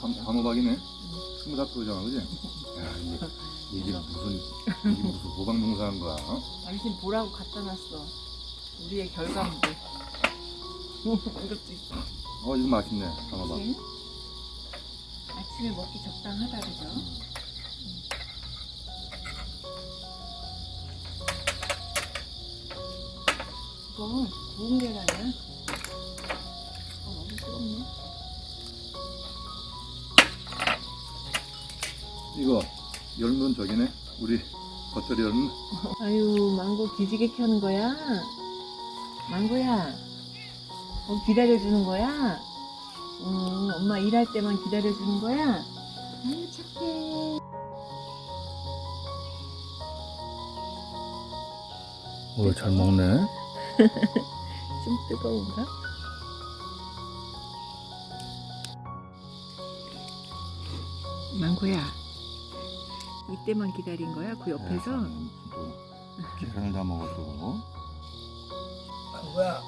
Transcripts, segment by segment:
감, 감호박이네. 스무 다 그러잖아, 그지? 야, 이게, 이게 무슨, 이게 무슨 호박 농사한 거야? 어? 당신 보라고 갖다 놨어. 우리의 결과물들. 이것도 있어. 어, 이거 맛있네, 감호박. 그치? 아침에 먹기 적당하다 그죠? 이거 구운 계란이야? 뜨겁네. 이거, 열면 저기네. 우리 겉절이 열면. 아유, 망고 기지개 켜는 거야? 망고야, 어, 기다려주는 거야? 어, 엄마 일할 때만 기다려주는 거야? 아유, 착해. 오, 잘 먹네. 좀 뜨거운가? 망고야, 이때만 기다린 거야? 그 옆에서? 또, 계란을 다 먹었고. 망고야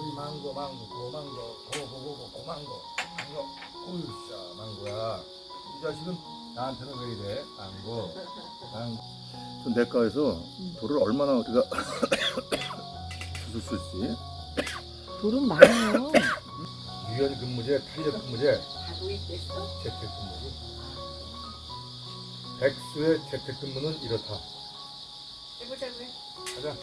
우리 망고 망고 고망고 고고고고 고망고 망고 오유샤 망고야 이 자식은 나한테는 왜 이래 망고 망고 저 내과에서 돌을 얼마나 우리가 주술 수 있지? 돌은 많아요. 유연 근무제 탄력 근무제 다 도입됐어? 재택 근무지 백수의 재택 근무는 이렇다 해보자 그래. 가자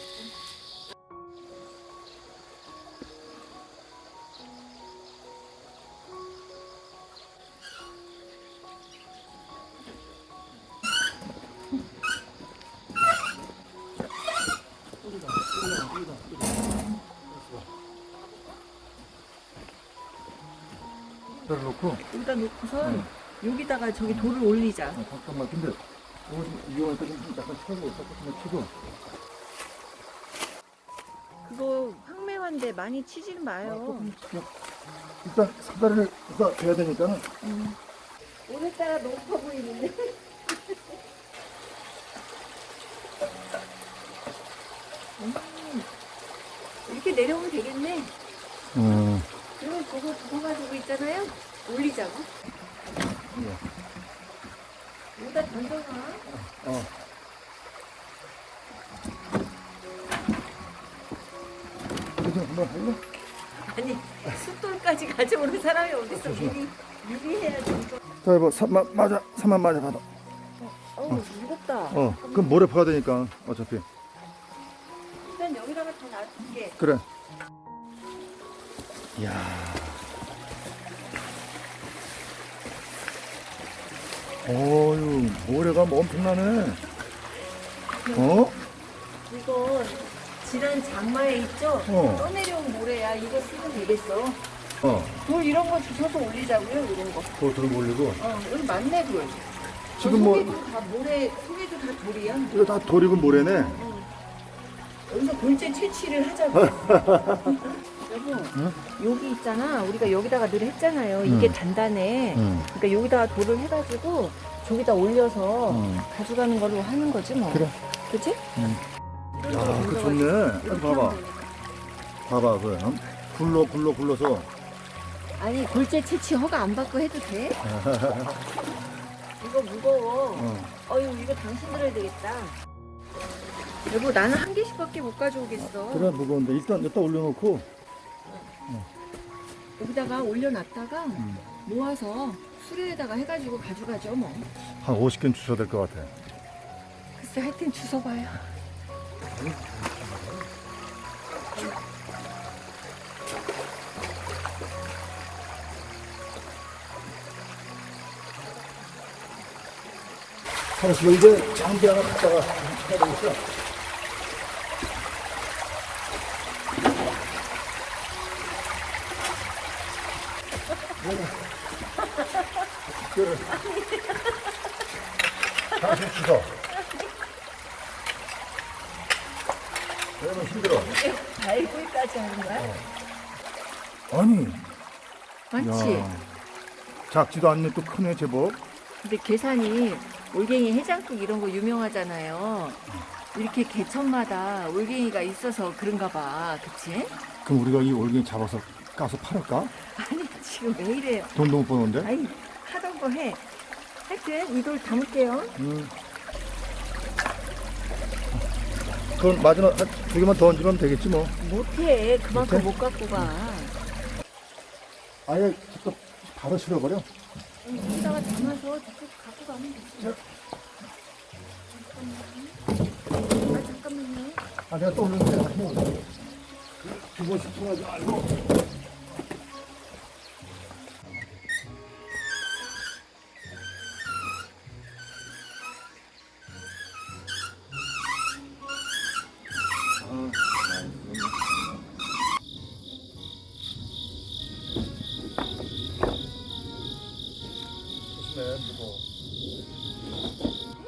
를 놓고. 여기다 놓고선 여기다가 저기 돌을 올리자. 아, 잠깐만, 근데 이거 좀 위험하니까 좀 약간 쳐고, 조금만 쳐고. 그거 황매화인데 많이 치지는 마요. 조금 쳐. 일단 사다리를 여기다 대야 되니까는. 오늘따라 높아 보이는데. 음, 이렇게 내려오면 되겠네. 음. 그거 부어가지고 있잖아요. 올리자고. 예. 여기다 던져놔. 어. 이거 좀 한번 할래? 아니 숫돌까지 가져오는 사람이 어딨어 미리 미리 해야지 이거. 자, 이거 삼만 맞아, 삼만 맞아 받아. 어우 무겁다. 어, 그럼 모래 파야 되니까 어차피. 일단 여기다가 다 놔둘게. 그래. 이야. 어유 모래가 뭐 엄청나네. 어? 이거 지난 장마에 있죠? 어. 떠내려온 모래야. 이거 쓰면 되겠어. 어. 돌 이런 거 주워서 올리자고요. 이런 거. 더 들고 올리고. 어 여기 많네 돌. 지금 뭐 속에도 다 모래 속에도 다 돌이야. 이거 다 돌이고 모래네. 여기서 골재 채취를 하자고. 여보, 여기 있잖아. 우리가 여기다가 늘 했잖아요. 이게 음. 단단해. 응. 그러니까 여기다가 돌을 해가지고 저기다 올려서 음. 가져가는 걸로 하는 거지 뭐. 그래. 그치? 음. 이런 야, 거그 좋네. 봐봐. 봐봐, 그 응? 굴러 굴러 굴러서. 아니 골재 채취 허가 안 받고 해도 돼? 이거 무거워. 어. 어휴 이거 당신 들어야 되겠다. 여보 나는 한 개씩밖에 못 가져오겠어. 그래 무거운데 일단 여기다 올려놓고. 여기다가 올려놨다가 음. 모아서 수레에다가 해가지고 가져가죠 뭐. 한 50개는 주셔야 될 것 같아. 글쎄 하여튼 주워봐요. 알았어, 이제 장비 하나 갖다가 해야 되겠어. 그래. 다시 주소. 그러면 힘들어. 발굴까지 하는 거야? 아니, 맞지? 야, 작지도 않네 또 크네 제법. 근데 계산이 올갱이 해장국 이런 거 유명하잖아요. 이렇게 개천마다 올갱이가 있어서 그런가 봐. 그치? 그럼 우리가 이 올갱이 잡아서 가서 팔을까? 아니 지금 왜 이래요? 돈 너무 버는데? 하던 거 해. 하여튼 이 돌 담을게요. 음. 그럼 마지막 한 두 개만 더 얹으면 되겠지 뭐. 못해. 그만큼? 못 갖고 가. 아예 또 바로 실어버려. 여기다가 담아서 저쪽 갖고 가면 되지. 잠깐만요. 아 잠깐만요. 아 내가 또 올렸는데 두 번씩 통하지 말고.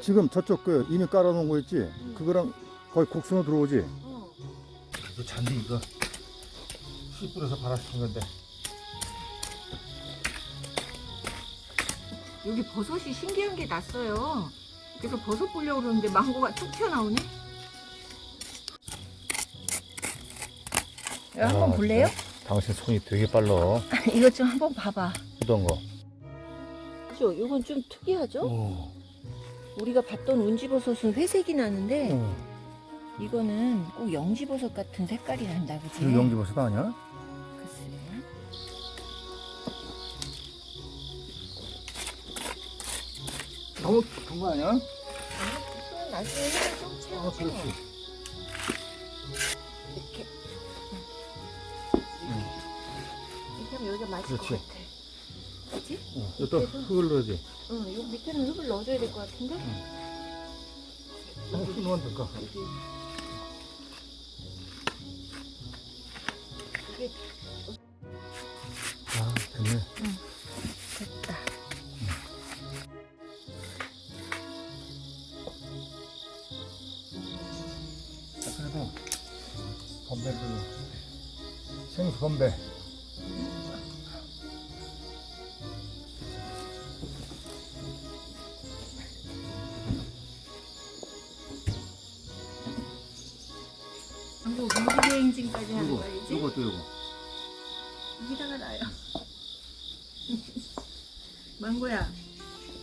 지금 저쪽 그 이미 깔아놓은 거 있지? 그거랑 거의 곡선으로 들어오지? 어. 이 잔디 이거 씨 뿌려서 발화시킨 건데 여기 버섯이 신기한 게 났어요. 그래서 버섯 보려고 그러는데 망고가 툭 튀어나오네. 이거 한번 아, 볼래요? 당신 손이 되게 빨라 이거 좀 한번 봐봐. 어떤 거? 그죠? 이건 좀 특이하죠? 어. 우리가 봤던 운지버섯은 회색이 나는데 어. 이거는 꼭 영지버섯 같은 색깔이 난다, 그지? 이거 영지버섯 아니야? 글쎄. 너무 깊은 거 아니야? 나중에 좀 아. 그렇지 이렇게. 이렇게 하면 여기가 맞을 그렇지. 것 같아. 그치? 어. 또 흙을 넣어야지 응, 요 밑에는 흙을 넣어줘야 될 것 같은데? 흙 넣으면 될까? 여기. 이게 아 됐네 됐다. 자, 그래도 건배를 생수 건배 행진까지 하는 이거 거야지? 이거 또 이거 여기다가 놔요. 망고야,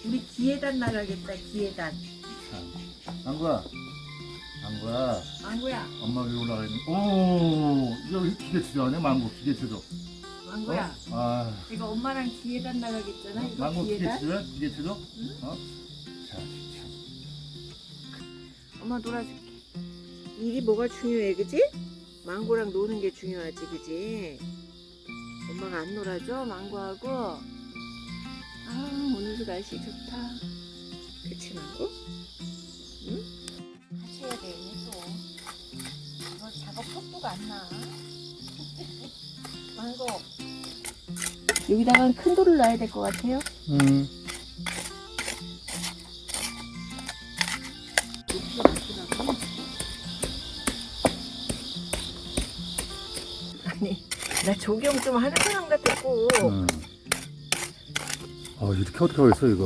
우리 기회단 나가겠다, 기회단. 안구야 안구야 망고야, 엄마 위로 올라가 있는 오 이거 기계치죠 아니야 망고 기계치죠 망고야. 아 이거 엄마랑 기회단 나가겠잖아, 이거 망고 기회단. 기계치죠 기계치죠 응? 어? 자, 자. 엄마 놀아줄게. 일이 뭐가 중요해, 그지? 망고랑 노는 게 중요하지, 그지? 엄마가 안 놀아줘, 망고하고. 아, 오늘도 날씨 좋다. 그치, 망고? 응? 해야 되네, 또. 이거 작업 속도가 안 나. 망고. 여기다가 큰 돌을 놔야 될 것 같아요. 음. 조경 좀 하는 사람 같았고. 음. 어 이렇게 어떻게 하겠어 이거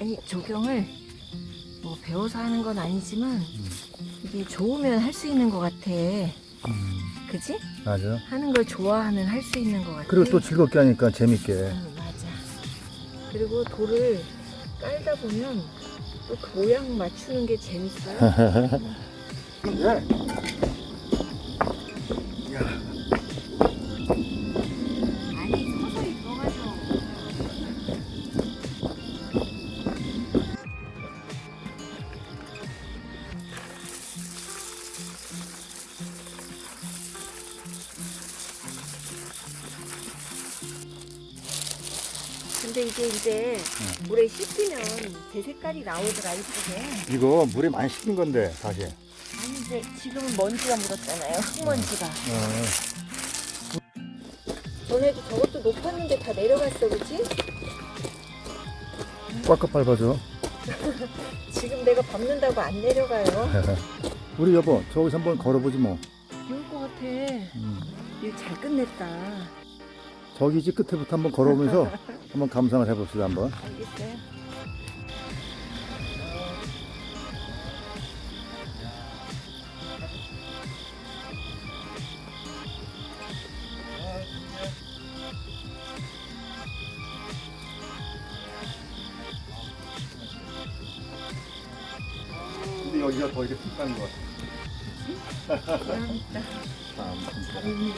아니, 조경을 뭐 배워서 하는 건 아니지만, 이게 좋으면 할 수 있는 것 같아. 음. 그지? 맞아 하는 걸 좋아하면 할 수 있는 것 같아. 그리고 또 즐겁게 하니까 재밌게 응, 맞아. 그리고 돌을 깔다 보면 또그 모양 맞추는 게 재밌어요. 네. 아니, 근데 이게 이제 물에 씻기면 제 색깔이 나오더라 이쁘게. 이거 물에 많이 식힌 건데 사실 아니 이제 지금은 먼지가 묻었잖아요. 흙먼지가. 어. 전에도 저것도 높았는데 다 내려갔어, 그치? 꽉꽉 밟아줘 지금 내가 밟는다고 안 내려가요. 우리 여보 저기서 한번 걸어보지 뭐 좋을 것 같아. 음. 일잘 끝냈다. 저기 집 끝에부터 한번 걸어보면서 한번 감상을 해봅시다 한번. 근데 여기가 더 이렇게 푹 가는 것 같아. 감사합니다. 참, 진짜. 다른